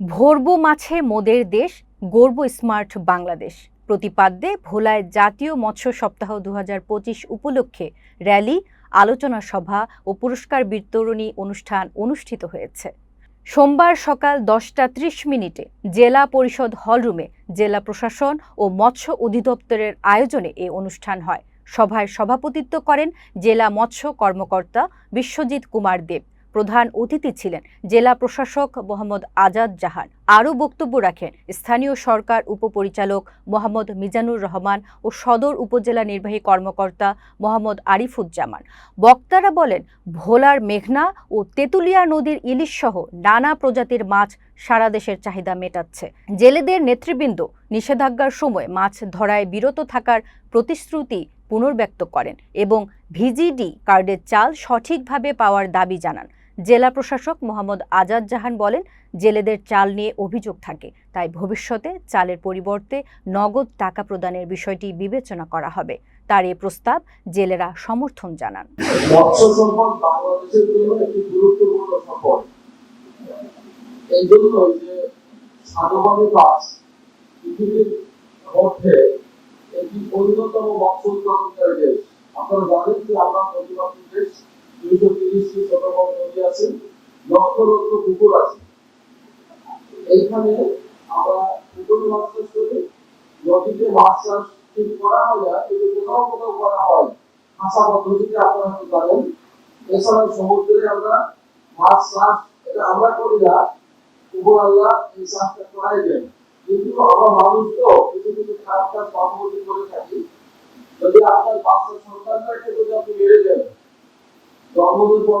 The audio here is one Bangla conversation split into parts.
ভরবো মাছে মোদের দেশ গর্ব স্মার্ট বাংলাদেশ। প্রতিপাদ্যে ভোলায় জাতীয় মৎস্য সপ্তাহ দু হাজার পঁচিশ উপলক্ষে র্যালি, আলোচনা সভা ও পুরস্কার বিতরণী অনুষ্ঠান অনুষ্ঠিত হয়েছে। সোমবার সকাল দশটা ত্রিশ মিনিটে জেলা পরিষদ হলরুমে জেলা প্রশাসন ও মৎস্য অধিদপ্তরের আয়োজনে এ অনুষ্ঠান হয়। সভায় সভাপতিত্ব করেন জেলা মৎস্য কর্মকর্তা বিশ্বজিৎ কুমার দেব। প্রধান অতিথি ছিলেন জেলা প্রশাসক মোহাম্মদ আজাদ জাহান। আরও বক্তব্য রাখেন স্থানীয় সরকার উপপরিচালক মোহাম্মদ মিজানুর রহমান ও সদর উপজেলা নির্বাহী কর্মকর্তা মোহাম্মদ আরিফুজ্জামান। বক্তারা বলেন, ভোলার মেঘনা ও তেঁতুলিয়া নদীর ইলিশ সহ নানা প্রজাতির মাছ সারা দেশের চাহিদা মেটাচ্ছে। জেলেদের নেতৃবৃন্দ নিষেধাজ্ঞার সময় মাছ ধরায় বিরত থাকার প্রতিশ্রুতি পুনর্ব্যক্ত করেন এবং ভিজিডি কার্ডের চাল সঠিকভাবে পাওয়ার দাবি জানান। জেলা প্রশাসক মোহাম্মদ আজাদ জাহান বলেন, জেলেদের চাল নিয়ে অভিযোগ থাকে, তাই ভবিষ্যতে চালের পরিবর্তে নগদ টাকা প্রদানের বিষয়টি বিবেচনা করা হবে। তার এ প্রস্তাব জেলেরা সমর্থন জানান। আপনারা জানেন যে আমরা নদীমাতৃক দেশ দুইশো তিরিশটি নদী আছে, লক্ষ লক্ষ পুকুর আছে। এইখানে আমরা পুকুরে মাছ চাষ করি নদীতে মাছ চাষ করা হয় না কিন্তু কোথাও কোথাও করা হয়, ভাষা পদ্ধতিতে আপনারা তো জানেন। এছাড়াও সমুদ্রে আমরা মাছ চাষ, এটা আমরা করি না। উপর আল্লাহ এই চাষটা করাই দেন। কিন্তু আমরা মানুষ তো, কিছু কিছু খারাপ কাজ কর্মবতী করে থাকি। যদি আপনার বাচ্চা সন্তানটাকে যদি আপনি মেরে দেন, জন্মদিন পর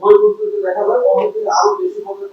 বইগুলোতে দেখা যায় অনেকদিন আরও বেশি ভাবে